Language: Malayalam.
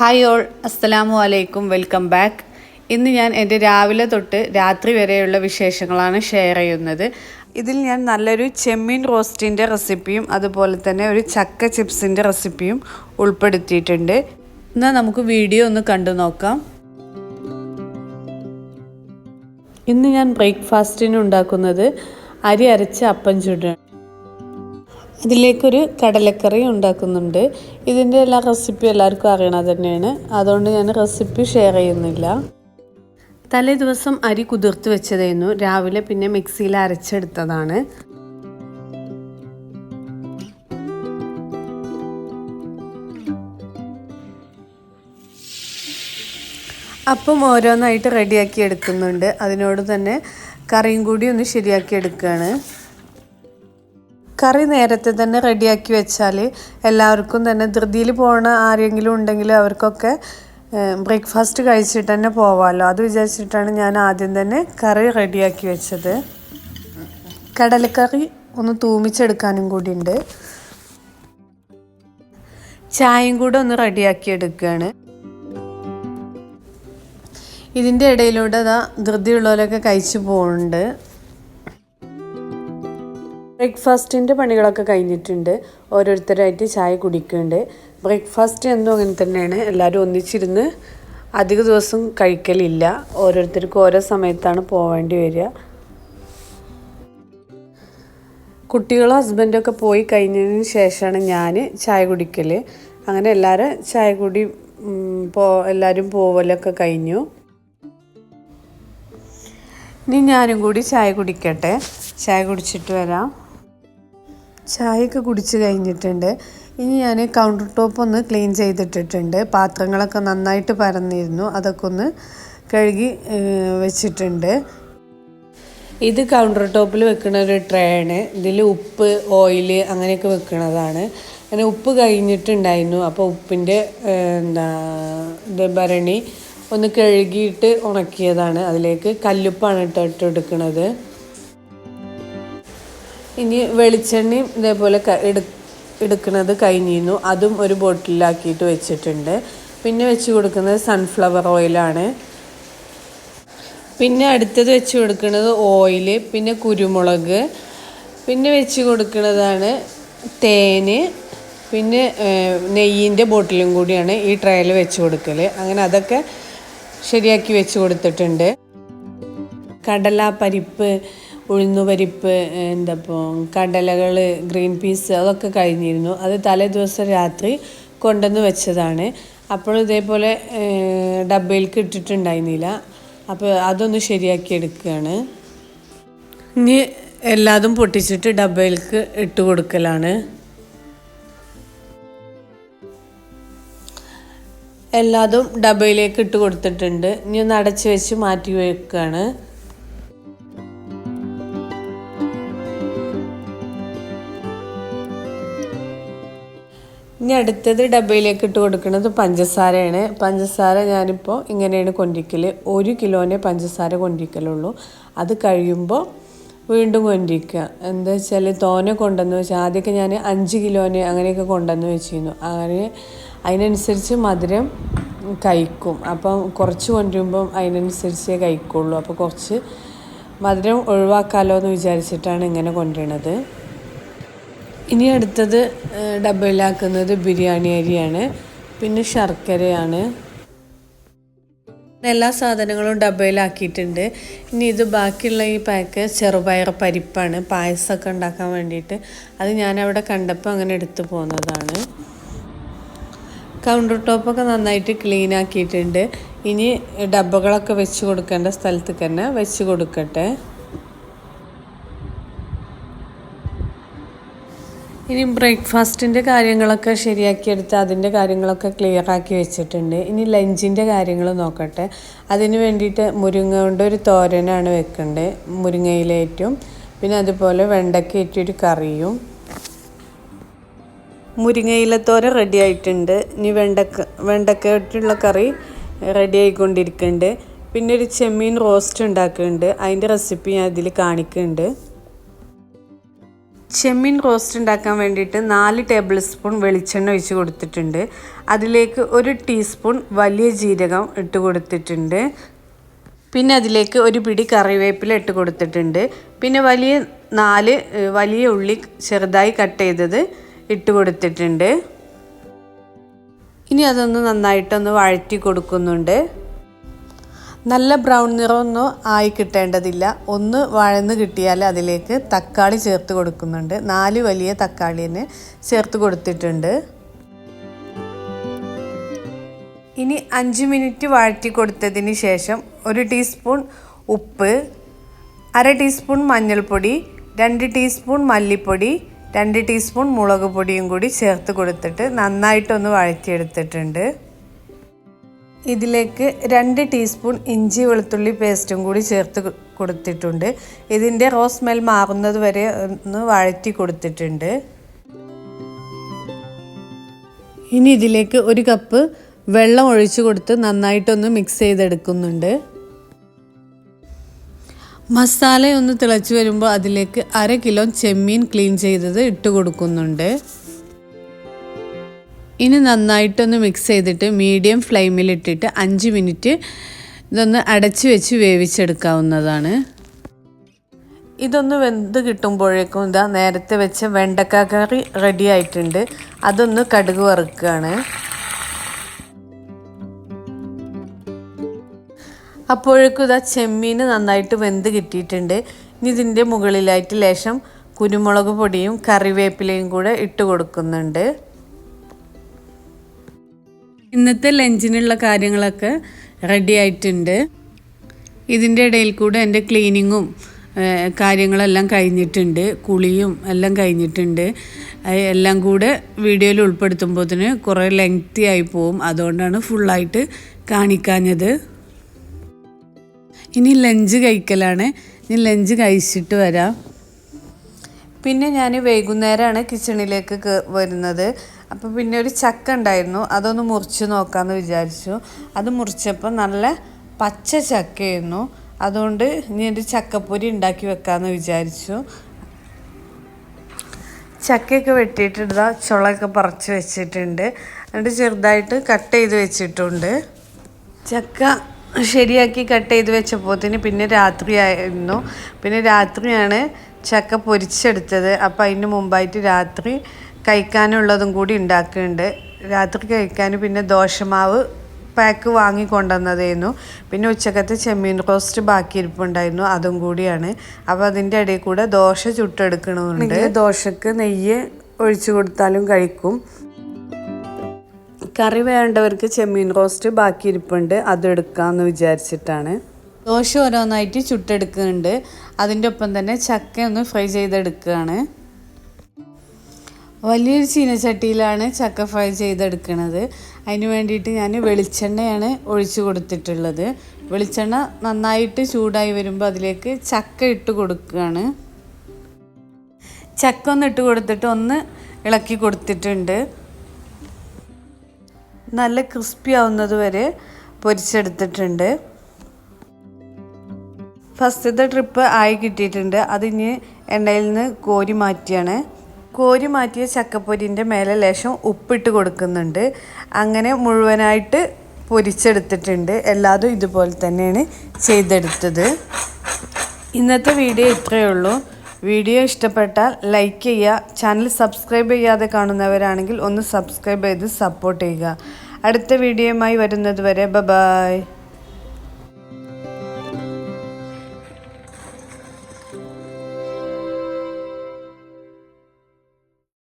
ഹായ് ഓൾ അസ്സലാമു അലൈക്കും വെൽക്കം ബാക്ക് ഇന്ന് ഞാൻ എന്റെ രാവിലെ തൊട്ട് രാത്രി വരെയുള്ള വിശേഷങ്ങളാണ് ഷെയർ ചെയ്യുന്നത്. ഇതിൽ ഞാൻ നല്ലൊരു ചെമ്മീൻ റോസ്റ്റിന്റെ റെസിപ്പിയും അതുപോലെ തന്നെ ഒരു ചക്ക ചിപ്സിന്റെ റെസിപ്പിയും ഉൾപ്പെടുത്തിയിട്ടുണ്ട്. എന്നാൽ നമുക്ക് വീഡിയോ ഒന്ന് കണ്ടു നോക്കാം. ഇന്ന് ഞാൻ ബ്രേക്ക്ഫാസ്റ്റിന് ഉണ്ടാക്കുന്നത് അരി അരച്ച് അപ്പം ചുടാണ് അതിലേക്കൊരു കടലക്കറി ഉണ്ടാക്കുന്നുണ്ട്. ഇതിന്റെ എല്ലാ റെസിപ്പി എല്ലാവർക്കും അറിയണത് തന്നെയാണ്. അതുകൊണ്ട് ഞാൻ റെസിപ്പി ഷെയർ ചെയ്യുന്നില്ല. തലേ ദിവസം അരി കുതിർത്ത് വെച്ചതായിരുന്നു. രാവിലെ പിന്നെ മിക്സിയിൽ അരച്ചെടുത്തതാണ്. അപ്പം ഓരോന്നായിട്ട് റെഡിയാക്കി എടുക്കുന്നുണ്ട്. അതിനോട് തന്നെ കറിയും കൂടി ഒന്ന് ശരിയാക്കി എടുക്കുകയാണ് കറി നേരത്തെ തന്നെ റെഡിയാക്കി വെച്ചാൽ എല്ലാവർക്കും തന്നെ ധൃതിയിൽ പോകണ ആരെങ്കിലും ഉണ്ടെങ്കിൽ അവർക്കൊക്കെ ബ്രേക്ക്ഫാസ്റ്റ് കഴിച്ചിട്ട് തന്നെ പോവാമല്ലോ അത് വിചാരിച്ചിട്ടാണ് ഞാൻ ആദ്യം തന്നെ കറി റെഡിയാക്കി വെച്ചത്. കടലക്കറി ഒന്ന് തൂമിച്ചെടുക്കാനും കൂടി ഉണ്ട് ചായയും കൂടെ ഒന്ന് റെഡിയാക്കി എടുക്കുകയാണ് ഇതിന്റെ ഇടയിലൂടെ അതാ ധൃതിയുള്ളവരൊക്കെ കഴിച്ചു പോകുന്നുണ്ട് ബ്രേക്ക്ഫാസ്റ്റിന്റെ പണികളൊക്കെ കഴിഞ്ഞിട്ടുണ്ട്. ഓരോരുത്തരായിട്ട് ചായ കുടിക്കുന്നുണ്ട്. ബ്രേക്ക്ഫാസ്റ്റ് എന്നും അങ്ങനെ തന്നെയാണ്. എല്ലാവരും ഒന്നിച്ചിരുന്ന് അധിക ദിവസം കഴിക്കലില്ല. ഓരോരുത്തർക്കും ഓരോ സമയത്താണ് പോവേണ്ടി വരിക. കുട്ടികളും ഹസ്ബൻഡൊക്കെ പോയി കഴിഞ്ഞതിന് ശേഷമാണ് ഞാൻ ചായ കുടിക്കൽ അങ്ങനെ എല്ലാവരും ചായ കുടി പോ എല്ലാവരും പോവലൊക്കെ കഴിഞ്ഞു. ഇനി ഞാനും കൂടി ചായ കുടിക്കട്ടെ. ചായ കുടിച്ചിട്ട് വരാം. ചായയൊക്കെ കുടിച്ച് കഴിഞ്ഞിട്ടുണ്ട്. ഇനി ഞാൻ കൗണ്ടർ ടോപ്പ് ഒന്ന് ക്ലീൻ ചെയ്തിട്ടിട്ടുണ്ട്. പാത്രങ്ങളൊക്കെ നന്നായിട്ട് പരന്നിരുന്നു. അതൊക്കെ ഒന്ന് കഴുകി വെച്ചിട്ടുണ്ട്. ഇത് കൗണ്ടർ ടോപ്പിൽ വെക്കുന്ന ഒരു ട്രേ ആണ്. ഇതിൽ ഉപ്പ് ഓയിൽ അങ്ങനെയൊക്കെ വെക്കുന്നതാണ് അങ്ങനെ ഉപ്പ് കഴിഞ്ഞിട്ടുണ്ടായിരുന്നു. അപ്പോൾ ഉപ്പിന്റെ എന്താ ഇത് ഭരണി ഒന്ന് കഴുകിയിട്ട് ഉണക്കിയതാണ്. അതിലേക്ക് കല്ലുപ്പാണ് ഇട്ടിട്ട് എടുക്കുന്നത് ഇനി വെളിച്ചെണ്ണയും ഇതേപോലെ എടു എടുക്കുന്നത് കഴിഞ്ഞിരുന്നു. അതും ഒരു ബോട്ടിലാക്കിയിട്ട് വെച്ചിട്ടുണ്ട്. പിന്നെ വെച്ച് കൊടുക്കുന്നത് സൺഫ്ലവർ ഓയിലാണ് പിന്നെ അടുത്തത് വെച്ച് കൊടുക്കുന്നത് ഓയിൽ പിന്നെ കുരുമുളക് പിന്നെ വെച്ച് കൊടുക്കുന്നതാണ് തേന് പിന്നെ നെയ്യിന്റെ ബോട്ടിലും കൂടിയാണ് ഈ ട്രയൽ വെച്ച് കൊടുക്കൽ അങ്ങനെ അതൊക്കെ ശരിയാക്കി വെച്ച് കൊടുത്തിട്ടുണ്ട്. കടല പരിപ്പ് ഉഴുന്നുപരിപ്പ് എന്തപ്പോൾ കടലകൾ ഗ്രീൻ പീസ് അതൊക്കെ കഴിഞ്ഞിരുന്നു. അത് തലേ ദിവസം രാത്രി കൊണ്ടുവന്ന് വെച്ചതാണ്. അപ്പോൾ ഇതേപോലെ ഡബയിലേക്ക് ഇട്ടിട്ടുണ്ടായിരുന്നില്ല. അപ്പോൾ അതൊന്ന് ശരിയാക്കി എടുക്കുകയാണ്. ഇനി എല്ലാതും പൊട്ടിച്ചിട്ട് ഡബയിലേക്ക് ഇട്ട് കൊടുക്കലാണ്. എല്ലാതും ഡബയിലേക്ക് ഇട്ട് കൊടുത്തിട്ടുണ്ട്. ഇനി ഒന്ന് അടച്ച് വെച്ച് മാറ്റി വെക്കുകയാണ്. ഇനി അടുത്തത് ഡബയിലേക്ക് ഇട്ട് കൊടുക്കുന്നത് പഞ്ചസാരയാണ്. പഞ്ചസാര ഞാനിപ്പോൾ ഇങ്ങനെയാണ് കൊണ്ടിരിക്കൽ ഒരു കിലോനെ പഞ്ചസാര കൊണ്ടിരിക്കലുള്ളൂ. അത് കഴിയുമ്പോൾ വീണ്ടും കൊണ്ടിരിക്കുക. എന്താ വെച്ചാൽ തോനെ കൊണ്ടുവന്ന് വെച്ചാൽ ആദ്യമൊക്കെ ഞാൻ അഞ്ച് കിലോന് അങ്ങനെയൊക്കെ കൊണ്ടുവന്ന് വെച്ചിരുന്നു. അങ്ങനെ അതിനനുസരിച്ച് മധുരം കഴിക്കും. അപ്പം കുറച്ച് കൊണ്ടുവരുമ്പം അതിനനുസരിച്ചേ കഴിക്കുള്ളൂ. അപ്പോൾ കുറച്ച് മധുരം ഒഴിവാക്കാമല്ലോ എന്ന് വിചാരിച്ചിട്ടാണ് ഇങ്ങനെ കൊണ്ടുവരുന്നത്. ഇനി അടുത്തത് ഡബയിലാക്കുന്നത് ബിരിയാണി അരിയാണ്. പിന്നെ ശർക്കരയാണ്. എല്ലാ സാധനങ്ങളും ഡബയിലാക്കിയിട്ടുണ്ട് ഇനി ഇത് ബാക്കിയുള്ള ഈ പാക്ക് ചെറുപയർ പരിപ്പാണ്. പായസമൊക്കെ ഉണ്ടാക്കാൻ വേണ്ടിയിട്ട്. അത് ഞാനവിടെ കണ്ടപ്പോൾ അങ്ങനെ എടുത്തു പോകുന്നതാണ് കൗണ്ടർ ടോപ്പൊക്കെ നന്നായിട്ട് ക്ലീൻ ആക്കിയിട്ടുണ്ട്. ഇനി ഡബ്ബകളൊക്കെ വെച്ച് കൊടുക്കേണ്ട സ്ഥലത്തേക്ക് തന്നെ വെച്ച് കൊടുക്കട്ടെ. ഇനി ബ്രേക്ക്ഫാസ്റ്റിന്റെ കാര്യങ്ങളൊക്കെ ശരിയാക്കിയെടുത്ത് അതിന്റെ കാര്യങ്ങളൊക്കെ ക്ലിയർ ആക്കി വെച്ചിട്ടുണ്ട്. ഇനി ലഞ്ചിന്റെ കാര്യങ്ങൾ നോക്കട്ടെ. അതിന് വേണ്ടിയിട്ട് മുരിങ്ങ കൊണ്ട് ഒരു തോരനാണ് വെക്കേണ്ടത് മുരിങ്ങയിലേറ്റും പിന്നെ അതുപോലെ വെണ്ടയ്ക്ക ഇട്ടൊരു കറിയും. മുരിങ്ങയിലത്തോര റെഡി ആയിട്ടുണ്ട്. ഇനി വെണ്ടക്ക വെണ്ടക്ക ഇട്ടുള്ള കറി റെഡി ആയിക്കൊണ്ടിരിക്കുന്നുണ്ട് പിന്നെ ഒരു ചെമ്മീൻ റോസ്റ്റ് ഉണ്ടാക്കുന്നുണ്ട് അതിന്റെ റെസിപ്പി ഞാൻ ഇതിൽ കാണിക്കുന്നുണ്ട് ചെമ്മീൻ റോസ്റ്റ് ഉണ്ടാക്കാൻ വേണ്ടിയിട്ട് നാല് ടേബിൾ സ്പൂൺ വെളിച്ചെണ്ണ ഒഴിച്ച് കൊടുത്തിട്ടുണ്ട്. അതിലേക്ക് ഒരു ടീസ്പൂൺ വലിയ ജീരകം ഇട്ട് കൊടുത്തിട്ടുണ്ട്. പിന്നെ അതിലേക്ക് ഒരു പിടി കറിവേപ്പില ഇട്ട് കൊടുത്തിട്ടുണ്ട്. പിന്നെ വലിയ നാല് വലിയ ഉള്ളി ചെറുതായി കട്ട് ചെയ്തത് ഇട്ട് കൊടുത്തിട്ടുണ്ട്. ഇനി അതൊന്ന് നന്നായിട്ടൊന്ന് വഴറ്റി കൊടുക്കുന്നുണ്ട്. നല്ല ബ്രൗൺ നിറമൊന്നും ആയി കിട്ടേണ്ടതില്ല. ഒന്ന് വഴന്ന് കിട്ടിയാൽ അതിലേക്ക് തക്കാളി ചേർത്ത് കൊടുക്കുന്നുണ്ട്. നാല് വലിയ തക്കാളിനെ ചേർത്ത് കൊടുത്തിട്ടുണ്ട്. ഇനി അഞ്ച് മിനിറ്റ് വഴറ്റി കൊടുത്തതിന് ശേഷം ഒരു ടീസ്പൂൺ ഉപ്പ് അര ടീസ്പൂൺ മഞ്ഞൾപ്പൊടി രണ്ട് ടീസ്പൂൺ മല്ലിപ്പൊടി രണ്ട് ടീസ്പൂൺ മുളക് പൊടിയും കൂടി ചേർത്ത് കൊടുത്തിട്ട് നന്നായിട്ടൊന്ന് വഴറ്റിയെടുത്തിട്ടുണ്ട്. ഇതിലേക്ക് രണ്ട് ടീസ്പൂൺ ഇഞ്ചി വെളുത്തുള്ളി പേസ്റ്റും കൂടി ചേർത്ത് കൊടുത്തിട്ടുണ്ട്. ഇതിന്റെ റോ സ്മെൽ മാറുന്നത് വരെ ഒന്ന് വഴറ്റി കൊടുത്തിട്ടുണ്ട്. ഇനി ഇതിലേക്ക് ഒരു കപ്പ് വെള്ളം ഒഴിച്ചു കൊടുത്ത് നന്നായിട്ടൊന്ന് മിക്സ് ചെയ്തെടുക്കുന്നുണ്ട്. മസാല ഒന്ന് തിളച്ച് വരുമ്പോൾ അതിലേക്ക് അര കിലോ ചെമ്മീൻ ക്ലീൻ ചെയ്തത് ഇട്ട് കൊടുക്കുന്നുണ്ട്. ഇനി നന്നായിട്ടൊന്ന് മിക്സ് ചെയ്തിട്ട് മീഡിയം ഫ്ലെയിമിലിട്ടിട്ട് അഞ്ച് മിനിറ്റ് ഇതൊന്ന് അടച്ചു വെച്ച് വേവിച്ചെടുക്കാവുന്നതാണ്. ഇതൊന്ന് വെന്ത് കിട്ടുമ്പോഴേക്കും ഇതാ നേരത്തെ വെച്ച വെണ്ടക്ക കറി റെഡി ആയിട്ടുണ്ട്. അതൊന്ന് കടുക് വറുക്കുകയാണ് അപ്പോഴേക്കും ഇതാ ചെമ്മീൻ നന്നായിട്ട് വെന്ത് കിട്ടിയിട്ടുണ്ട്. ഇനി ഇതിന്റെ മുകളിലായിട്ട് ലേശം കുരുമുളക് പൊടിയും കറിവേപ്പിലയും കൂടെ ഇട്ട് കൊടുക്കുന്നുണ്ട്. ഇന്നത്തെ ലഞ്ചിനുള്ള കാര്യങ്ങളൊക്കെ റെഡി ആയിട്ടുണ്ട്. ഇതിന്റെ ഇടയിൽ കൂടെ എന്റെ ക്ലീനിങ്ങും കാര്യങ്ങളെല്ലാം കഴിഞ്ഞിട്ടുണ്ട്. കുളിയും എല്ലാം കഴിഞ്ഞിട്ടുണ്ട്. എല്ലാം കൂടെ വീഡിയോയിൽ ഉൾപ്പെടുത്തുമ്പോഴത്തിന് കുറേ ലെങ്തി ആയി പോവും. അതുകൊണ്ടാണ് ഫുള്ളായിട്ട് കാണിക്കാഞ്ഞത്. ഇനി ലഞ്ച് കഴിക്കലാണ്. ഇനി ലഞ്ച് കഴിച്ചിട്ട് വരാം. പിന്നെ ഞാൻ വൈകുന്നേരമാണ് കിച്ചണിലേക്ക് വരുന്നത്. അപ്പോൾ പിന്നെ ഒരു ചക്ക ഉണ്ടായിരുന്നു. അതൊന്ന് മുറിച്ച് നോക്കാമെന്ന് വിചാരിച്ചു. അത് മുറിച്ചപ്പോൾ നല്ല പച്ച ചക്കയായിരുന്നു. അതുകൊണ്ട് ഇനി ഒരു ചക്കപ്പൊരി ഉണ്ടാക്കി വെക്കാമെന്ന് വിചാരിച്ചു. ചക്കയൊക്കെ വെട്ടിയിട്ട് ഇതാ ചുളയൊക്കെ പറിച്ച് വെച്ചിട്ടുണ്ട്. എന്നിട്ട് ചെറുതായിട്ട് കട്ട് ചെയ്ത് വെച്ചിട്ടുണ്ട്. ചക്ക ശരിയാക്കി കട്ട് ചെയ്ത് വെച്ചപ്പോത്തിന് പിന്നെ രാത്രിയായിരുന്നു പിന്നെ രാത്രിയാണ് ചക്ക പൊരിച്ചെടുത്തത്. അപ്പോൾ അതിന് മുമ്പായിട്ട് രാത്രി കഴിക്കാനുള്ളതും കൂടി ഉണ്ടാക്കുന്നുണ്ട്. രാത്രി കഴിക്കാൻ പിന്നെ ദോശമാവ് പാക്ക് വാങ്ങി കൊണ്ടുവന്നതായിരുന്നു. പിന്നെ ഉച്ചക്കത്തെ ചെമ്മീൻ റോസ്റ്റ് ബാക്കി ഇരിപ്പുണ്ടായിരുന്നു. അതും കൂടിയാണ്. അപ്പോൾ അതിന്റെ ഇടയിൽ കൂടെ ദോശ ചുട്ടെടുക്കണമെന്നുണ്ട് ദോശക്ക് നെയ്യ് ഒഴിച്ചു കൊടുത്താലും കഴിക്കും. കറി വേണ്ടവർക്ക് ചെമ്മീൻ റോസ്റ്റ് ബാക്കി ഇരിപ്പുണ്ട്. അതെടുക്കാമെന്ന് വിചാരിച്ചിട്ടാണ്. ദോശ ഓരോന്നായിട്ട് ചുട്ടെടുക്കുന്നുണ്ട്. അതിന്റെ ഒപ്പം തന്നെ ചക്ക ഒന്ന് ഫ്രൈ ചെയ്തെടുക്കുകയാണ്. വലിയൊരു ചീനച്ചട്ടിയിലാണ് ചക്ക ഫ്രൈ ചെയ്തെടുക്കുന്നത് അതിന് വേണ്ടിയിട്ട് ഞാൻ വെളിച്ചെണ്ണയാണ് ഒഴിച്ചു കൊടുത്തിട്ടുള്ളത്. വെളിച്ചെണ്ണ നന്നായിട്ട് ചൂടായി വരുമ്പോൾ അതിലേക്ക് ചക്ക ഇട്ട് കൊടുക്കുകയാണ് ചക്ക ഒന്ന് ഇട്ട് കൊടുത്തിട്ട് ഒന്ന് ഇളക്കി കൊടുത്തിട്ടുണ്ട്. നല്ല ക്രിസ്പി ആവുന്നത് വരെ പൊരിച്ചെടുത്തിട്ടുണ്ട്. ഫസ്റ്റത്തെ ട്രിപ്പ് ആയി കിട്ടിയിട്ടുണ്ട്. അതിന് എണ്ണയിൽ നിന്ന് കോരി മാറ്റിയാണ്. കോരി മാറ്റിയ ചക്കപ്പൊരിന്റെ മേലെ ലേശം ഉപ്പിട്ട് കൊടുക്കുന്നുണ്ട്. അങ്ങനെ മുഴുവനായിട്ട് പൊരിച്ചെടുത്തിട്ടുണ്ട്. എല്ലാതും ഇതുപോലെ തന്നെയാണ് ചെയ്തെടുത്തത്. ഇന്നത്തെ വീഡിയോ ഇത്രയേ ഉള്ളൂ. വീഡിയോ ഇഷ്ടപ്പെട്ടാൽ ലൈക്ക് ചെയ്യുക. ചാനൽ സബ്സ്ക്രൈബ് ചെയ്യാതെ കാണുന്നവരാണെങ്കിൽ ഒന്ന് സബ്സ്ക്രൈബ് ചെയ്ത് സപ്പോർട്ട് ചെയ്യുക. അടുത്ത വീഡിയോയുമായി വരുന്നത് വരെ ബ